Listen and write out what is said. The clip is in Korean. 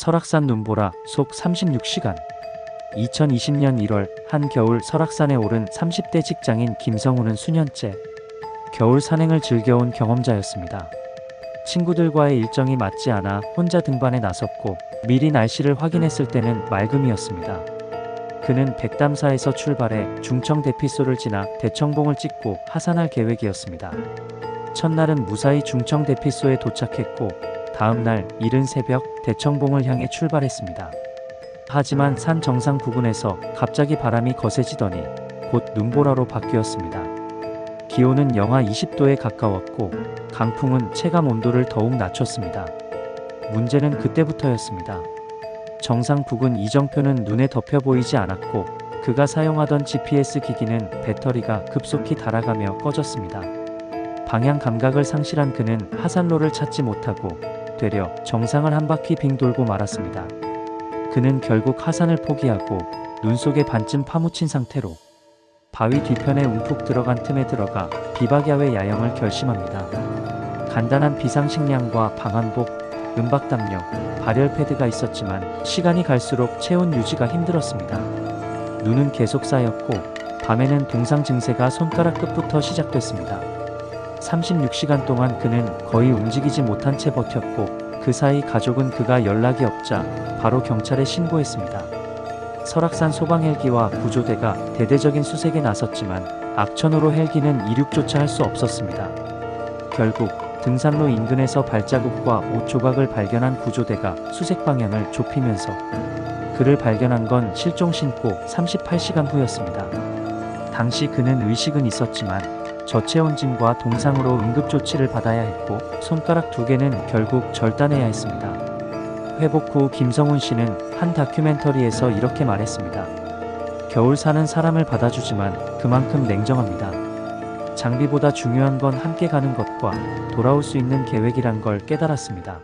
설악산 눈보라 속 36시간 2020년 1월 한겨울 설악산에 오른 30대 직장인 김성우는 수년째 겨울 산행을 즐겨온 경험자였습니다. 친구들과의 일정이 맞지 않아 혼자 등반에 나섰고 미리 날씨를 확인했을 때는 맑음이었습니다. 그는 백담사에서 출발해 중청 대피소를 지나 대청봉을 찍고 하산할 계획이었습니다. 첫날은 무사히 중청 대피소에 도착했고 다음 날 이른 새벽 대청봉을 향해 출발했습니다. 하지만 산 정상 부근에서 갑자기 바람이 거세지더니 곧 눈보라로 바뀌었습니다. 기온은 영하 20도에 가까웠고 강풍은 체감 온도를 더욱 낮췄습니다. 문제는 그때부터였습니다. 정상 부근 이정표는 눈에 덮여 보이지 않았고 그가 사용하던 GPS 기기는 배터리가 급속히 닳아가며 꺼졌습니다. 방향 감각을 상실한 그는 하산로를 찾지 못하고 되려 정상을 한 바퀴 빙 돌고 말았습니다. 그는 결국 하산을 포기하고 눈 속에 반쯤 파묻힌 상태로 바위 뒤편에 움푹 들어간 틈에 들어가 비박야외 야영을 결심합니다. 간단한 비상식량과 방한복, 은박담요, 발열 패드가 있었지만 시간이 갈수록 체온 유지가 힘들었습니다. 눈은 계속 쌓였고 밤에는 동상 증세가 손가락 끝부터 시작됐습니다. 36시간 동안 그는 거의 움직이지 못한 채 버텼고 그 사이 가족은 그가 연락이 없자 바로 경찰에 신고했습니다. 설악산 소방 헬기와 구조대가 대대적인 수색에 나섰지만 악천후로 헬기는 이륙조차 할 수 없었습니다. 결국 등산로 인근에서 발자국과 옷 조각을 발견한 구조대가 수색 방향을 좁히면서 그를 발견한 건 실종 신고 38시간 후였습니다. 당시 그는 의식은 있었지만 저체온증과 동상으로 응급조치를 받아야 했고 손가락 두 개는 결국 절단해야 했습니다. 회복 후 김성훈 씨는 한 다큐멘터리에서 이렇게 말했습니다. 겨울 사는 사람을 받아주지만 그만큼 냉정합니다. 장비보다 중요한 건 함께 가는 것과 돌아올 수 있는 계획이란 걸 깨달았습니다.